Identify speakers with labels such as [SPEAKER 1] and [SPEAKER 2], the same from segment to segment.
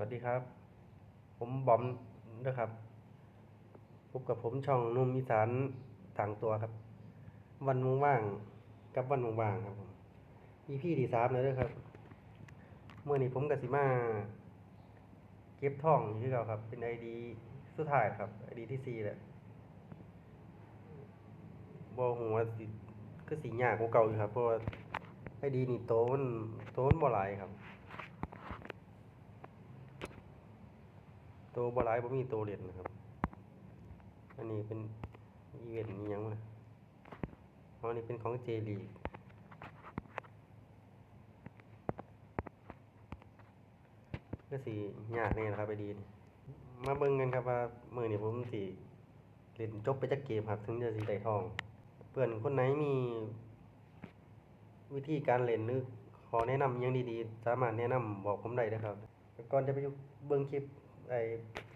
[SPEAKER 1] วัสดีครับ ผมบอมนะครับ พบกับผมช่องนุ่มอีสานต่างตัวครับ วันว่างกับวันว่างครับผม EP ที่ดีสามเลยด้อครับ เมื่อนี้ผมกับสิมา เก็บท่องอยู่ที่เราครับ เป็นไอดีสุดท้ายครับไอดีที่สี่แหละบอหัวก็สีหยากกว่าเก่าอยู่ครับ เพราะว่าไอดีนี่โตมันโตมันบ่หลายครับ ตัวบลายบ่มีตัวเล่นนะครับ อันนี้เป็นอีเวนต์อิหยังวะอันนี้เป็นของเจลีก็สิยากแน่นะครับไอดี มาเบิ่งกันครับว่ามื้อนี้ผมสิเล่นจบไปจักเกมครับ ถึงจะสิได้ทอง เพื่อนคนไหนมี วิธีการเล่นหรือขอแนะนำยังดีๆ สามารถแนะนำบอกผมได้นะครับก่อนจะไปเบิ่งคลิป ไอ้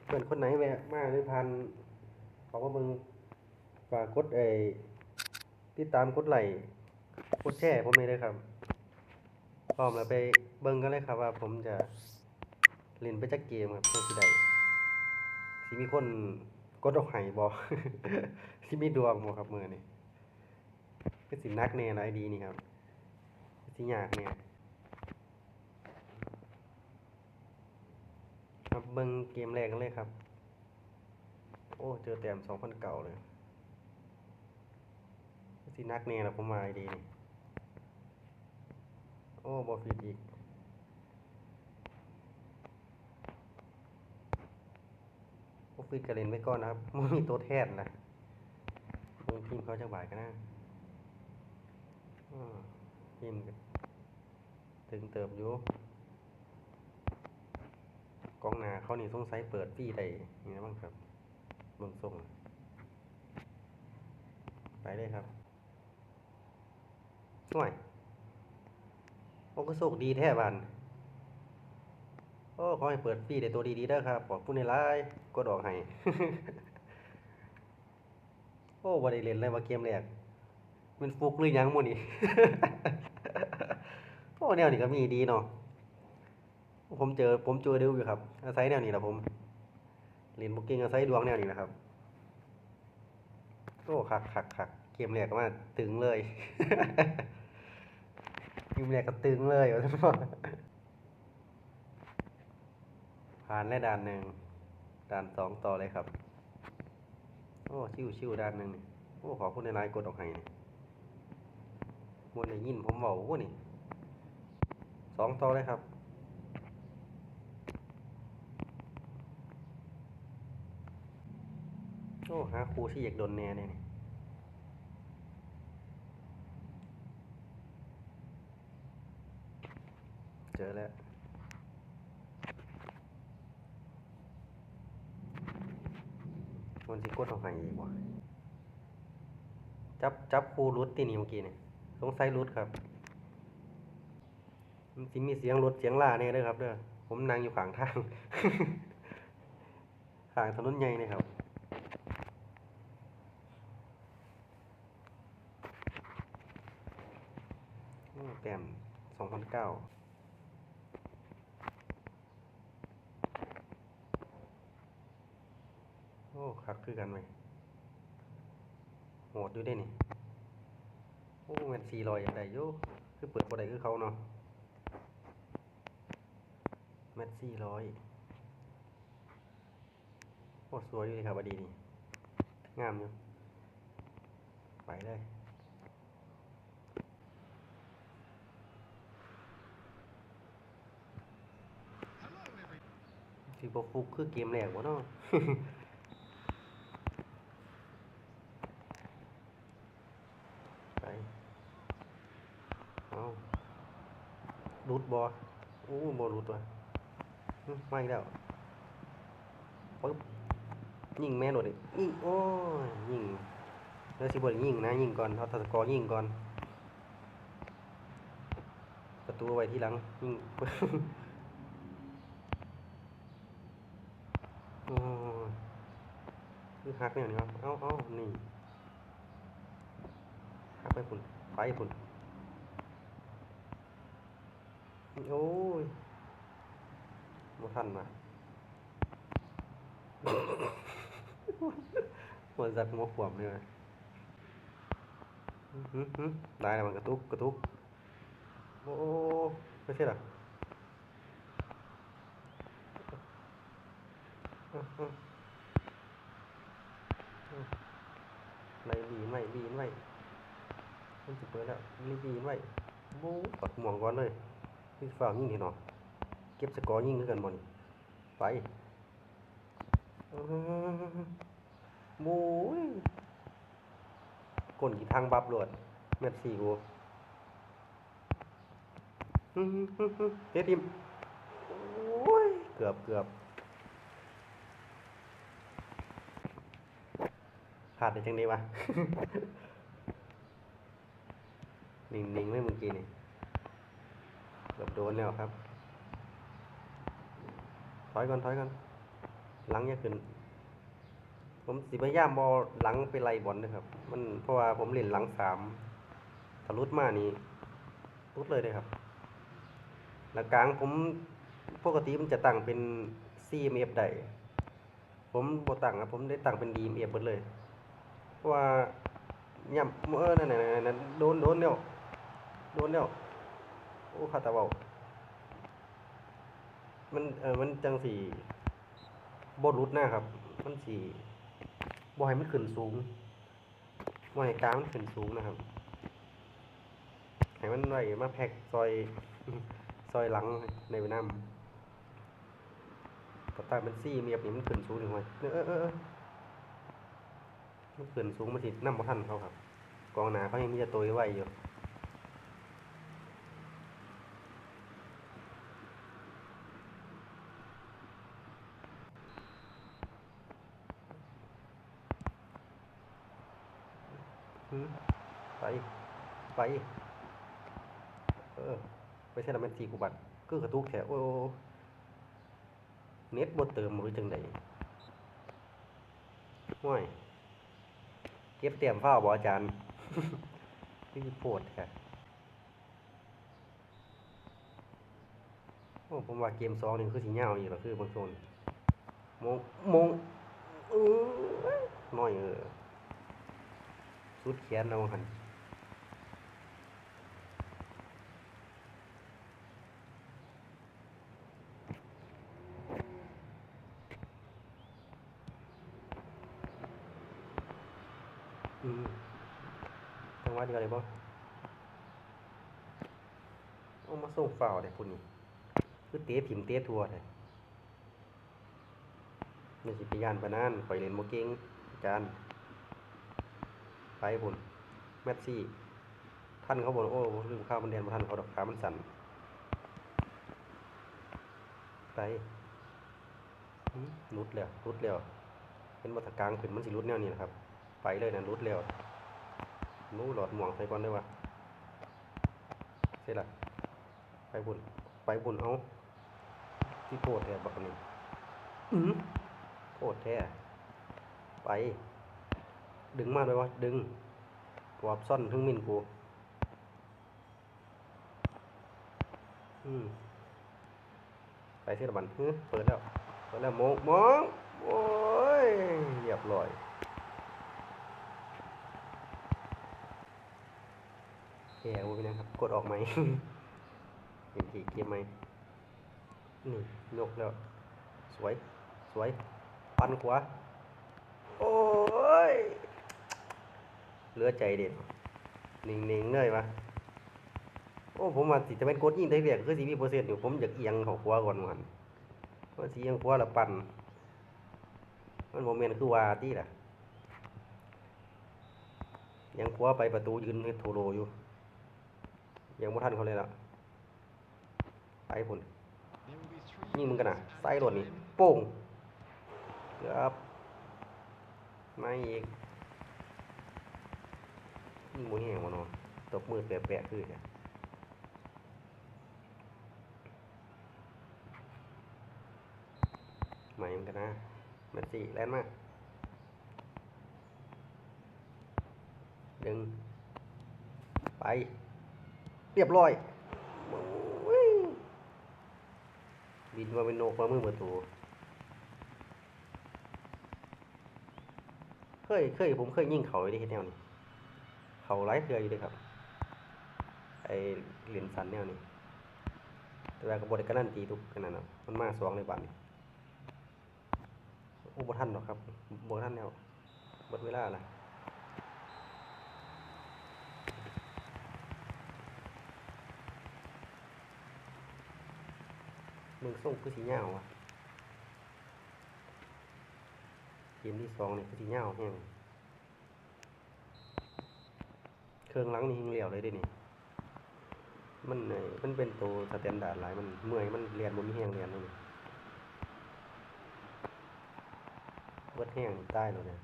[SPEAKER 1] เพื่อนคนไหนแวะมาหรือพันขาก็เบิ่งฝากกดไอ้ติดตามกดไลค์กดแชร์ผมเลยด้อครับพร้อมแล้วไปเบิ่งกันเลยครับว่าผมจะเล่นไปจักเกมครับเพื่อสิได้สิมีคนกดออกให้บ่สิมีดวงบ่ครับมือนี้คือสินักแน่นะไอดีนี่ครับคือสิยากแน่ ครับเบิ่งเกมแรกกันเลยครับ โอ้ เจอแต้มสองพันเก่าเลยสินักแน่ละผมมาดีนี่โอ้บอฟิตอีกบอฟิตก็เล่นไว้ก่อนนะครับมันมีตัวแทนนะเบิ่งทีมเขาจังหวายกันนะอ้อทีมก็ถึงเติบอยู่ กองหนาเขานี่สงสัยเปิดฟรีได้นี่นะบ้างครับเบิ่งส่งไปเลยครับห่วยโอ้ก็โชคดีแท้บันโอ้ขอให้เปิดฟรีได้ตัวดีๆเด้ครับขอบคุณในไลน์กดอกให้โอ้บ่ได้เลนเลยว่าเกมแรกมันฟุกหรือยังมู่นี่ โอ้แนวนี้ก็มีดีเนาะ ผมเจอผมเจอเร็วอยู่ครับ อาศัยแนวนี้แหละผมเรียนบุกกิ้งอาศัยดวงแนวนี้แหละครับโอ้คักคักคักเกมแรกก็มาตึงเลยเกมแรกก็ตึงเลยว่าซั่นบ่ผ่านแล้ด่านหนึ่งด่านสองต่อเลยครับ โอ้ชิวชิวด่านหนึ่งนี่โอ้ขอคุณในไลน์กดออกให้นี่มวนได้ยินผมเว้าโอ้นี่สองต่อเลยครับ โอ้หาครูที่อยากโดนแน่เนี่ยเจอแล้วมันสิกดเอาให้อีกว่ะจับจับครูรุดที่นี่เมื่อกี้เนี่ยสงสัยรุดครับมันสิมีเสียงรถเสียงล่าเนี่ยด้อครับเด้อผมนั่งอยู่ข้างทาง ข้างถนนใหญ่เนี่ยครับ แต้มสองพันเก้าโอ้คักคือกันไหมโหดอยู่ได้นี่ โอ้แมนสี่รอยอย่างไรโยคือเปิดบ่ได้คือเขาเนาะแมนสี่ร้อยโอ้สวยอยู่เลยครับอดีนี่ งามอยู่ ไปเลย สิบ่ฟุกคือเกมแรกบ่เนาะไปเอารุดบ่โอ้บ่รุดวะหึมาอีกแล้วปึ๊บยิงแม่นโดดิยิงโอ้ยยิงแล้วสิบ่ได้ยิงนะยิงก่อนเอาตะกอยิงก่อน ประตูไว้ที่หลังยิง อคือหักเนี่ยนี่ครับเอาเอานี่หักไปพุ่นไปพุ่นโอ้ยบ่ทันมาหัวจักหัวขวบเลยว่ะอื้อหือหือได้แล้วมันกระตุกกระตุก โอ้ไม่ใช่หรออื้อหืออื้อ ไล่บีไว้บีไว้มันจะเปิดแล้วรีบีไว้โบ้ปัดหมวงก่อนเลยพี่ฝ่ากยิงทีเนาะเก็บสกอร์ยิ่งคือกันบ่นี่ไปบ้ยกลกี่ทางบับโลดแมตสี่กูอื้อหือหือหือเตะทีมโอ้ยเกือบเกือบ พลาดได้จังไดวะ นิ่งๆไม่เมื่อกี้นี่เกือบโดนแล้วครับ ถอยก่อนถอยก่อนหลังอย่าขึ้น ผมสิพยายามบอหลังไปไล่บอลนะครับ มันเพราะว่าผมเล่นหลังสามถ้ารุดมานี่รุดเลยเลยครับ หลังกลางผมปกติมันจะตั้งเป็น CMF ได้ผมบ่ตั้งครับผมได้ตั้งเป็น DMF หมดเลย เพราะว่าย่ำเออนั่นๆนั่นโดนโดนแล้วโดนแล้วโอ้คาตาเบามันเออมันจังสีบดรุดหน้าครับ มันสีบ่ให้มันขึ้นสูงบ่ให้กลางมันขึ้นสูงนะครับให้มันไหวมาแพ็กซอยซอยหลังในเวียดนามก็ตั้งเป็นซี่เมียบนี่มันขึ้นสูงถึงไว้เออเออ เออมันขึ้นสูงมาสิน้ำบ่ทันเขาครับ กองหนาเขายังมีจะตัวไว้อยู่หืมไป ไปเออไปใช่ละแมันสี่กุบัตก็กระตุกแถวโอ้โอ้เน็ตบ่เติมหรือจังไดห่วย เก็บเตรียมฟ้าวบ่อาจารย์พี่โพดค่ะโอ้ผมว่าเกมสองนี่คือสิยาอีกหรือคือบางโซนมงมงเออน้อยเออสุดแขนเราหัน อืมจังวะเดียวเลยบ่เอามาส่งฝ่าวเด็กคนนี้คือเตะถิ่มเตะทัวเลยนี่สิไปยานปานนั้นข่อยเล่นบ่เก่งอาจารย์ไปพุ่นแมตซี่ ท่านเขาบอกโอ้ลืมข้าวมันแดนบ่ทันเขาดอกขามันสั่นไปรุดแล้วรุดแล้วเป็นวัตกลางขึ้นมันสิรุดแนวนี้นะครับ ไปเลยนะรุดแล้วนู้หลอดหมวงใส่ก่อนได้วะเสร็จละไปบุญไปบุญเอาที่โพดแท้บักอันนี้อือโพดแท้ไป ดึงมาเลยวะดึงวอบซ่อนถึงมินกูอืมไปเสร็จละบันฮึเปิดแล้วเปิดแล้วมองมองโอ้ยเรียบร้อย แกโอ้นะครับ กดออกไหมเห็นทีเกมไหมนี่ยกแล้ว สวย สวย ปันขวาโอ้ยเหลือใจเด็ดนิ่งเลยวะโอ้ผมว่าสิจะเป็นกดยิงได้เรียกคือสิมีเปอร์เซ็นต์อยู่ผมอยากเอียงเขาขวาก่อนมันว่าสิเอียงขวาและปันมันโมเมนต์คือวาที่ล่ะเอียังขวาไปประตูยืนเฮ็ดโทโรอยู่ ยังบ่ทันเขาเลยล่ะไปพุ่นยิงมึงกันนะไส้หล่นนี่โป้งเกือบมาอีกยิงบ่แห้งวะเนาะตบมือแปะๆคือกันใหม่มันกันนะแมันสี่แล่นมาดึงไป เรียบร้อยบินมาเป็นนกมามือประตูเคยเคยผมเคยยิงเขาอยู่ที่เฮ็ดแนวนี้ เขาไล่เถื่ออยู่เลยครับ ไอเหรียญสันแนวนี้ แต่ว่าก็บไดการันตีทุกขนาดนั้นมันมาสองในบ้านนี่โอ้บ่ทันหรอกครับบ่ทันแล้วหมดเวลาละ มึงส่งคือสีเงาวะเกมที่สองนี่คือสีเงาแห้งเครื่องหลังนี่ยิงเหลี่ยวเลยเด้นี่มันไอ้มันเป็นตัวสแตนดาร์ดหลายมันเมื่อยมันเรียนบ่มีแห้งเรียนเลยนี่เบิดแห้งใต้แล้วเนี่ย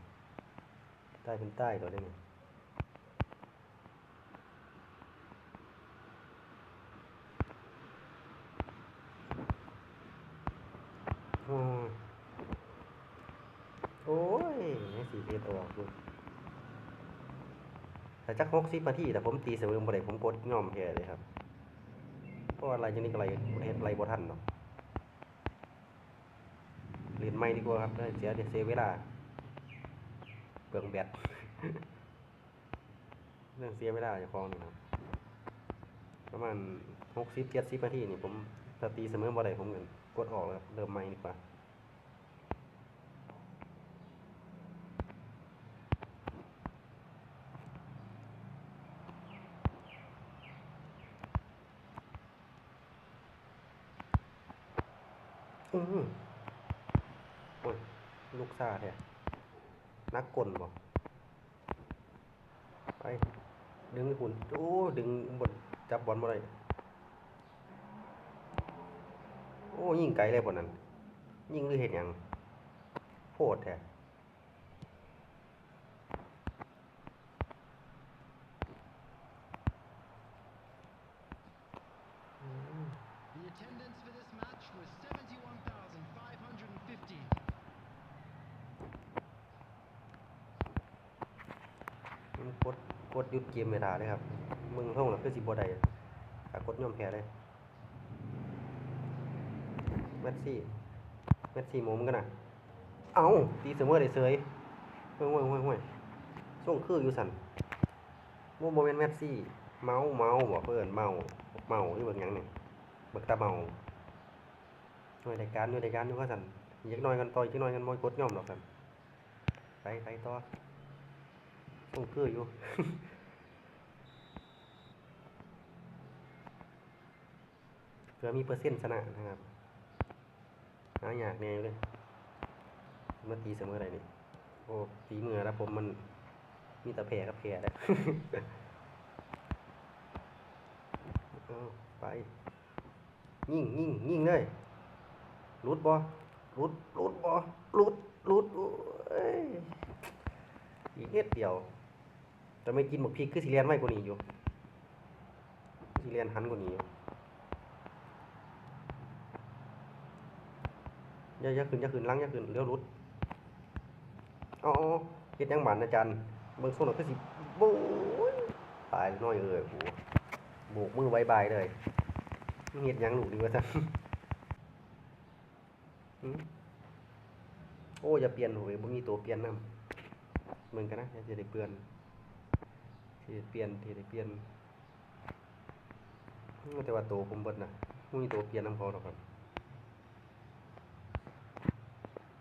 [SPEAKER 1] ใต้เป็นใต้แล้วเด้นี่โอ้ยโอ้ยให้สีเฮ็ด ออกดูแต่จัก60นาทีแต่ผมตีเสมอบ่ได้ผมกดยอมแพ้เลยครับ เพราะอะไรจังนี้ก็อะไรเฮ็ดไรบ่ทันเนาะเรียนใหม่ดีกว่าครับเสียเดี๋ยวเสียเวลาเปลืองแบตเรื่องเสียเวลาเจะฟ้องนี่ครับประมาณ60 70นาทีนี่ผมถ้าตีเสมอบ่ได้ผมก็กดออกแล้วเริ่มใหม่ดีกว่า อือโอ้ยลูกซาแท้นักกลบ่ไป ดึงให้คุณโอ้ ดึงบนจับบอลบ่ได้โอ้ ยิงไกลเลยบ่นั้น ยิงหรือเห็นยังโพดแท้ ดกดหยุดเกมเวลาเลยครับมึงท่องแล้วคือสิบ่ได้ถ้ากดย่อมแพ้เลยแมตซี่แมตซี่โมมกันนะเอาตีเสมอได้เสยห่วยห่วยห่วยห่วยส่งคืออยู่สันบ่บ่แม่นแมตซี่เมาเมาบ่เพิ่อนเมาเมาอยู่เบิ่งหยังนี่เบิกตาเมาหน่วยรายการหน่วยรายการอยู่ว่าสั่นอีกจักน่อยกันต่ออีกจักน่อยกันบ่กดย่อมดอกสันไปไปต่อส่งคืออยู่ พื่อมีเปอร์เซ็นต์ชนะนะครับหาอยากแน่เลยเมื่อตีเสมออะไรนี่โอ้ฝีมือแล้วผมมันมีแต่แผลกับแผลเลยไปยิ่งยิ่งยิ่งเลยรุดบอรุดรุดบอรุดรุดโอ้ยอีกนิดเดียวแต่ไม่กินหมกพริกคือสิเรียนไว้กว่านี้อยู่สิเรียนหันกว่านี้อยู่ อย่าอย่าขึ้นอย่าขึ้นหลังอย่าขึ้นเลี้ยวรุดอ๋อเฮ็ดยังบานอาจารย์เบิ่งส่งหน่อยคือสิโอ้ยตายน้อยเอ้ยโหโบกมือบายบายเลยเฮ็ดยังลูกดีวะซั่นโอ้อย่าเปลี่ยนโว้ยบ่มีตัวเปลี่ยนนำมึงกันนะอย่าจะได้เปลี่ยนสิได้เปลี่ยนสิได้เปลี่ยนแต่ว่าตัวผมเบิดน่ะบ่มีตัวเปลี่ยนนำเขาดอกครับ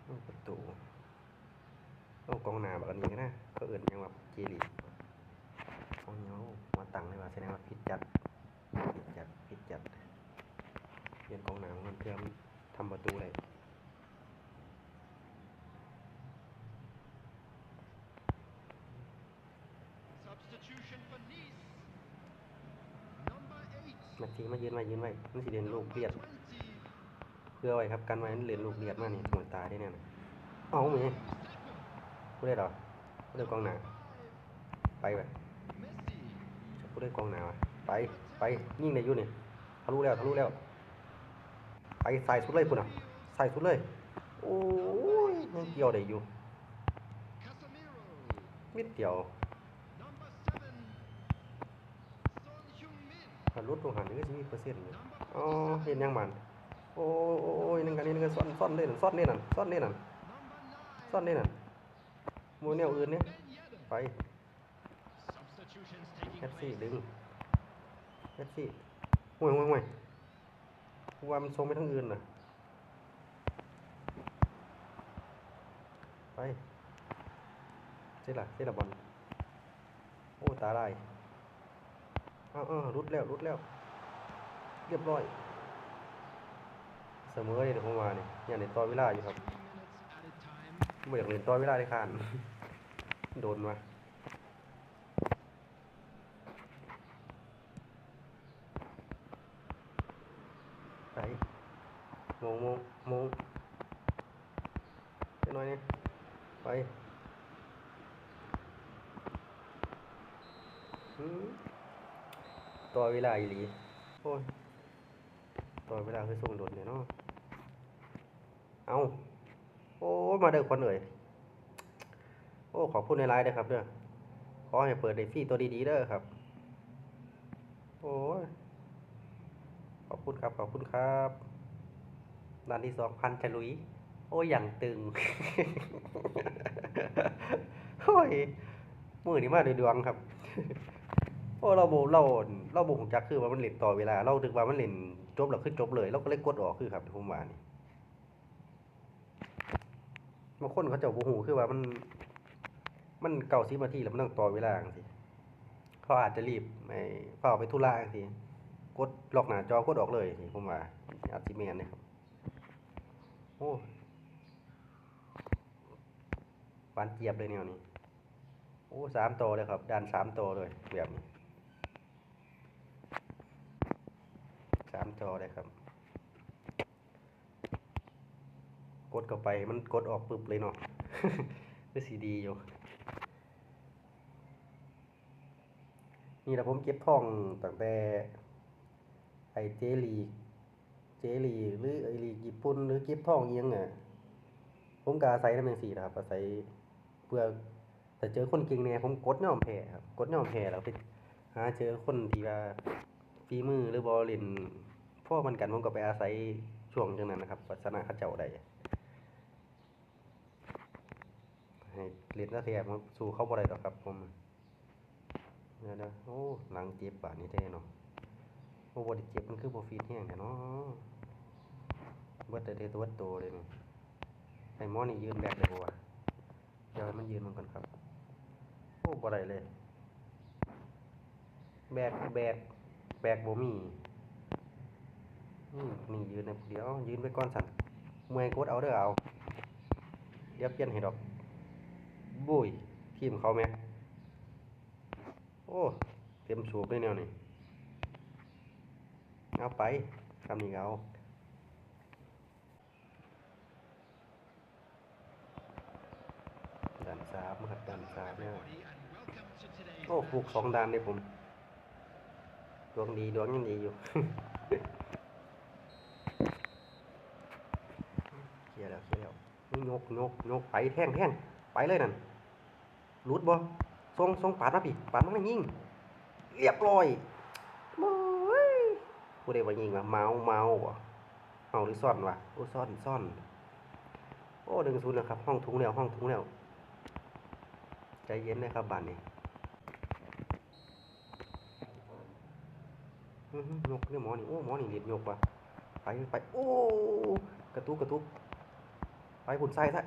[SPEAKER 1] โอ้ประตูโอ้ กองหน้าแบบนี้ก็นะก็เอื่นยังแบบเจลีโอ้ยเอามาตั้งเลยว่าแสดงว่าผิดจัดผิดจัดผิดจัดเปลี่ยนกองหน้ามันเพื่อมันทำประตูได้
[SPEAKER 2] Substitution for Nice. Number 8.
[SPEAKER 1] นาทีมายืนไว้ยืนไว้มันสิเรียนลูกเลียด
[SPEAKER 2] 20.
[SPEAKER 1] เพื่อไว้ครับกันไว้มันเรียนลูกเลียดมานี่สวยตายได้แน่นะเอาไหม ผู้ได้หรอผู้ได้กองหน้าไปไปผู้ได้กองหน้าวะไปไปยิ่งในยุ่นี่ทะลุแล้วทะลุแล้วไปใส่สุดเลยพุ่นอะใส่สุดเลยโอ้ยยังเกี่ยวได้อยู่
[SPEAKER 2] Casemiro.
[SPEAKER 1] นิดเดียว
[SPEAKER 2] Number 7. Son Heung-min.
[SPEAKER 1] ถ้าลดลงหันนี่ก็จะมีเปอร์เซ็นต์อยู่อ๋อเห็นยังมันโอ้โอ้โอ้ก็ซ่อนซ่อนเล่นซ่อนเล่นนั่นซ่อนเล่นนั่นซ่อนเล่นนั่น มูแนวอื่นเนี่ยไป
[SPEAKER 2] Substitutions taking
[SPEAKER 1] แคทซี่ดึงแคทซี่ห่วยห่วยห่วยกูว่ามันทรงไปทั้งอื่นน่ะไปเจ๊ล่ะเจ๊ล่ะบอลโอ้ตาลายอ้าวอ้าวรุดแล้วรุดแล้ว เรียบร้อย เสมอเลยเดี๋ยวผมว่าเนี่ยอย่างในต่อเวลาอยู่ครับ ไม่อยากเล่นต่อเวลาได้ขานโดนมาไปโมงโมงโมงไปหน่อยนี่ไปต่อเวลาอีหลีโอ้ยต่อเวลาคือส่งโดนเนี่ยเนาะเอาโอ้ย มาเด้อคนเอ่ยโอ้ ขอบคุณในไลน์ด้ครับเด้อขอให้เปิดได้ฟรีตัวดีๆเด้อครับ โอ้ยขอบคุณครับ ขอบคุณครับด้านที่สองพันฉลุย โอ้ยอย่างตึงโอ้ยมือนี่มาด้วยดวงครับโอ้เราโบเราเราโบของจักคือว่ามันเล่นต่อเวลา เราถึกว่ามันเล่นจบแล้วคือจบเลย เราก็เลยกดออกคือครับผมว่านี่ บางคนเขาเจะโบหูคือว่ามัน มันเก่าสิบนาทีแล้วมันต้องต่อเวลาจังซี่เขาอาจจะรีบไม่เฝ้าไปธุระจังซี่กดล็อกหน้าจอกดออกเลยนี่ผมว่าอาจสิแม่นนะครับโอ้หวานเจี๊ยบเลยแนวนี้โอ้สามโตเลยครับดันสามโตเลยแบบนี้สามจอเลยครับ กดเข้าไปมันกดออกปึ๊บเลยเนาะคือสีดีอยู่ นี่แหละผมเก็บท่องตั้งแต่ไอเจลีเจลีหรือไอลีญี่ปุ่นหรือเก็บท่องอิหยังอะผมกาศัยน้ำแมงสีนะครับอาศัยเพื่อแต่เจอคนเก่งเนี่ยผมกดยอมแพ้ครับกดยอมแพ้แล้วไปหาเจอคนที่ว่าฝีมือหรือบอลลินพ่อมันกันผมก็ไปอาศัยช่วงจังนั้นนะครับวัฒนาเข้าเจ้าได้ ให้เล่นแล้วแท้มาสู้เข้าบ่ได้ดอกครับผมเดี๋ยวนะโอ้หลังเจ็บบาดนี้แท้เนาะโอ้บ่ได้เจ็บมันคือบ่ฟีดแห้งแท้เนาะเบิดแต่เดตัวโตเลยนี่ไอ้หมอนี่ยืนแบกเลยบ่วะเดี๋ยวให้มันยืนมันก่อนครับ โอ้บ่ได้เลย แบกแบกแบกบ่มีนี่ยืนในเดี๋ยวยืนไปก่อนสั่นเมื่อยกดเอาเด้อเอาเดี๋ยวเปลี่ยนให้ดอก บุยทีมเขาแม่โอ้เต็มสูบเลยแนวนี้เอาไปคำนี้ก็เอาด่านสามครับด่านสามเนี่ยโอ้ปลูกสองด่านเลยผมดวงดีดวงยังดีอยู่เคลียร์แล้วเคลียร์แล้วนี่ยกยกยกไปแท่งแท่ง ไปเลยนั่นรูดบ่ทรงทรงปาดมาพี่ปาดมาแล้วยิงเรียบร้อยโอ้ยผู้ใดว่ายิงวะเมาเมาบ่เมาหรือซ่อนวะโอ้ซ่อนซ่อน โอ้ดึงศูนย์แล้วครับ ห้องทุงแล้วห้องทุงแล้วใจเย็นนะครับบ้านนี้อื้อหือยกเรื่องหมอนี่โอ้หมอนี่เรียดยกว่ะไปไปโอ้กระตุกกระตุกไปผุนใส่ใส่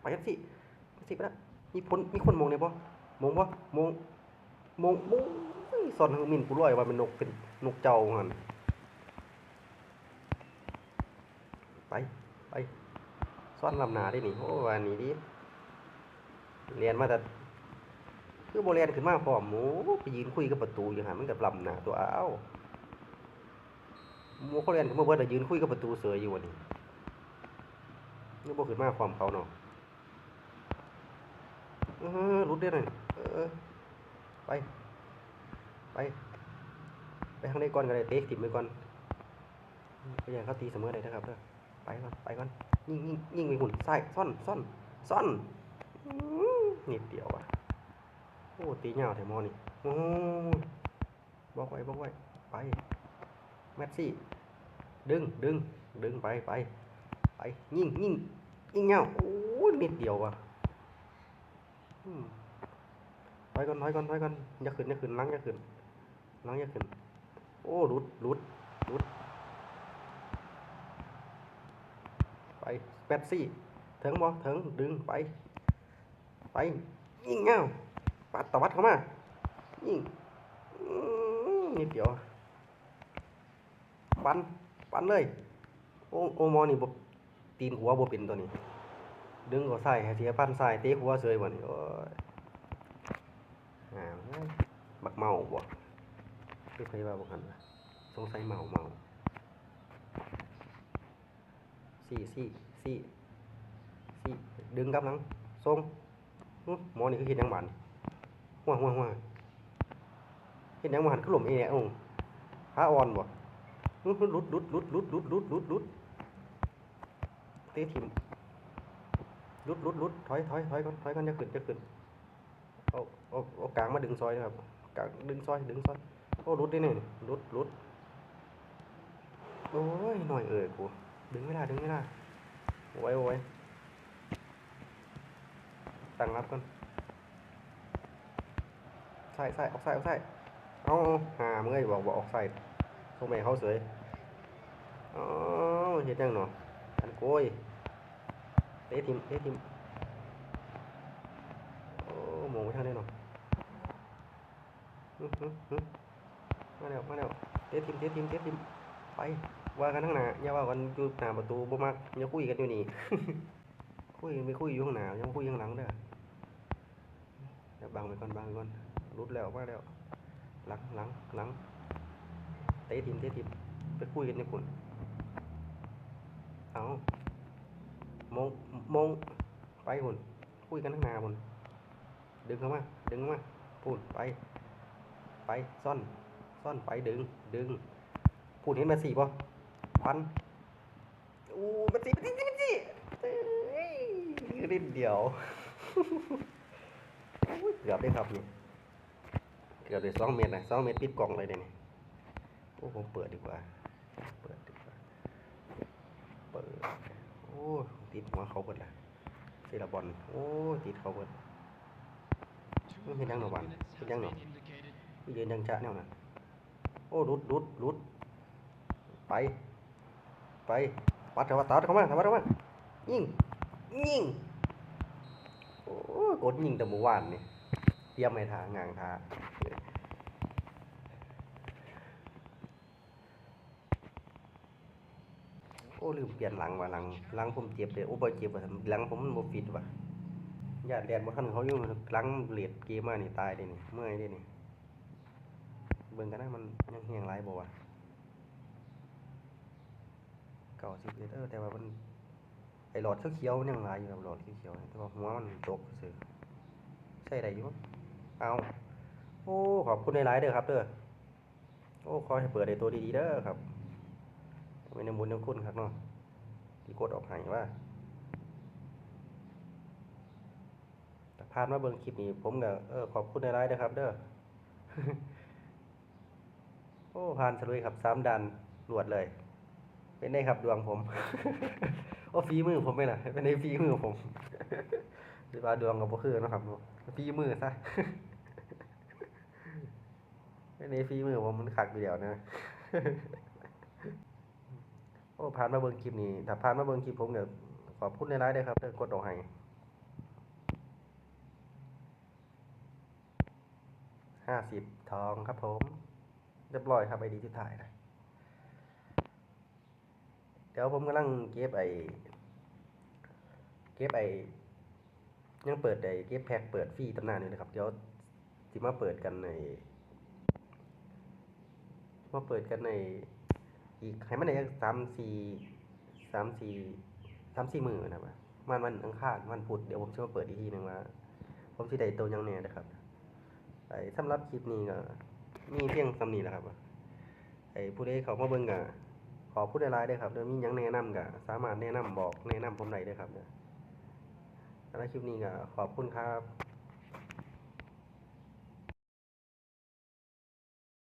[SPEAKER 1] ไปยัดสิ สิไปแล้วมีคนมีคนมองเนี่ยปะมองปะมองมองมองสอนทางมินกูร้อยว่าเป็นนกเป็นนกเจ้าหันไปไปซ่อนลำหนาได้นี่โอ้วันนี้ดิเรียนมาแต่คือโบเรียนขึ้นมาพร้อมหมูไปยืนคุยกับประตูอยู่หามันกับลำหนาตัวอ้าวหมูเขาเรียนขึ้นมาเบิดแต่ยืนคุยกับประตูเสืออยู่วันนี้นี่โบขึ้นมาพร้อมเขาเนาะ ออรุดได้หน่อยเออ ไป ไป ไปทางนี้ก่อนก็ได้เตะถิ่มไปก่อนก็อย่างเขาตีเสมอได้นะครับเด้อไปก่อนไปก่อนยิงยิงยิงไปหุ่นใส่ซ่อนซ่อนซ่อนนิดเดียวอะโอ้ตีเหงาแถมอนี่โอ้บอกไว้บอกไว้ไปแมสซี่ ดึงดึงดึงไปไปไปยิงยิงยิงเหงาโอ้นิดเดียวว่ะ ถอยก่อนถอยก่อนถอยก่อนอย่าขึ้นอย่าขึ้นลังอย่าขึ้นลังอย่าขึ้น โอ้หลุดหลุดหลุดไปแปดซี่ถึงบ่ถึงดึงไป ไป ยิงเงาปัดตวัดเข้ามา ยิงนิดเดียวปันปันเลย โอโอมอนี่บตีนหัวบเป็นตัวนี้ ดึงก็ใส่เสียปั้นใส่เตะหัวเสยบ่นี่โอ้ยอ่าบักเมาบ่คือใครว่าบ่คันวะสงสัยเมาเมาสี่สี่สี่สี่ดึงกลับหลังทรงหมอนี่คือเฮ็ดหยังบานี่หัวหัวหัวเฮ็ดหยังบ่หันคือหล่มเอเนี่ยองขาอ่อนบ่ลุดลุดลุดลุดลุดลุดลุดลุดลุดเตะทิม ลุดลุดลุดถอยถอยถอยก่อนถอยก่อนจะขึ้นจะขึ้นเอาเอาเอากลางมาดึงซอยนะครับกลางดึงซอยดึงซอยโอ้ลุดได้เนี่ยลุดลุดโอ้ยหน่อยเอ่ยกูดึงไม่ได้ดึงไม่ได้โอ้ยโอ้ตั้งรับก่อนใส่ใส่ออกใส่ออกใส่เอาเอหาเมื่อยบอกบอกออกใส่ không mày hao sưởi đó hết đang nó ăn cối té thêm té thêm ô mồm cái thằng đây nó Hứ, hứ, hứ. มโอ้หมูทางแล้วมาแล้วเตะทิมเตะทิมเตะทิมไปว่ากันทั้งหน้าอย่าว่ากันอยู่หน้าประตูบ่มักอย่าคุยกันอยู่นี่คุยกันไปคุยอยู่ข้างหน้าย่ามาคุยข้างหลังเด้อเดี๋ยวบังไปก่อนบังไปก่อนรุดแล้วมาแล้วหลังหลังหลังเตะทีมเตะทีมไปคุยกันในปุ่นเอา มงมงไปหุ่นคุยกันทั้งหนาหุ่นดึงเข้ามา ดึงเข้ามาพูดไป ไปซ่อนซ่อนไปดึง ดึงพูดเห็นมาสี่ป่ะพันอู้มาสี่มาสี่มาสี่เอ้ยนิดเดียวเกือบได้ครับนี่เกือบได้สองเมตรนะสองเมตรปิดกล่องเลยเดี๋ยวนี้โอ้ผมเปิดดีกว่า เปิดดีกว่า เปิด โอ้ ติดหัวเขาเบิดละเซราบอลโอ้ติดเขาเบิด
[SPEAKER 2] Two
[SPEAKER 1] Cái đang
[SPEAKER 2] five
[SPEAKER 1] nổ bắn,
[SPEAKER 2] minutes
[SPEAKER 1] cái
[SPEAKER 2] has
[SPEAKER 1] đang nổ.
[SPEAKER 2] been indicated.
[SPEAKER 1] พี่ยืนยังจะแนวน่ะโอ้รุดรุดรุดไป ไปปัดเข้ามาตัดเข้ามาตัดเข้ามายิงยิงโอ้กดยิงแต่เมื่อวานนี่เตรียมไม่ทางงางทาโอ้ อ้ลืมเปลี่ยนหลังว่ะหลังหลังผมเจ็บเลยโอ้บ่เจ็บว่ะหลังผมมันบ่ฟิตว่ะญาติแดนบ่ทันเขาอยู่หลังเหลียดเกมมานี่ตายเลยนี่เมื่อยเลยนี่เบิ่งกันนะมันยังเฮียงไรบ่วะเก่าสิบเอ็ดเออแต่ว่ามันไอหลอดเขียวๆยังหลายอยู่ครับหลอดเขียวๆแต่ว่าหัวมันตกซื่อใช่ได้อยู่มั้งเอาโอ้ขอบคุณในไลน์เด้อครับเด้อโอ้ขอให้เปิดในตัวดีๆเด้อครับ ไม่ในมุนในคุณครับเนาะที่กดออกให้ว่าแต่ผ่านมาเบิ่งคลิปนี้ผมก็เออขอบคุณในไลน์เด้อครับ เด้อโอ้ผ่านสลุยครับสามดันรวดเลย เป็นได้ครับดวงผม โอ้ฝีมือผมไปล่ะเป็นในฝีมือผมหรือว่าดวงกับบ่คือนะครับฝีมือซะเป็นในฝีมือผมมันขักอยู่เดียวนะ โอ้ผ่านมาเบิ่งคลิปนี้ถ้าผ่านมาเบิ่งคลิปผมเดี๋ยขอบคุณในไลน์ด้ครับเดี๋ยวกดออกให้ห้าสิบทองครับผม เรียบร้อยครับไอดีที่ถ่ายนะเดี๋ยวผมกำลังเก็บไอเก็บไอยังเปิดไอเก็บแพ็กเปิดฟรีตำนานอยู่นะครับ เดี๋ยวสิมาเปิดกันในมาเปิดกันใน อีกให้มันได้สามสี่สามสี่สามสี่มือนะครับมันวันอังคารวันพุธเดี๋ยวผมจะมาเปิดอีกทีหนึ่งว่าผมสิได้ตัวยังแน่นะครับไอ้สำหรับคลิปนี้ก็มีเพียงสำนีแหละครับไอ้ผู้ใดเขามาเบิ่งกะขอพูดได้ายๆเด้ครับเดี๋ยวมียังแนะนำกะสามารถแนะนำบอกแนะนำผมได้เด้ครับเด้อสำหรับคลิปนี้ก็ขอบคุณครับ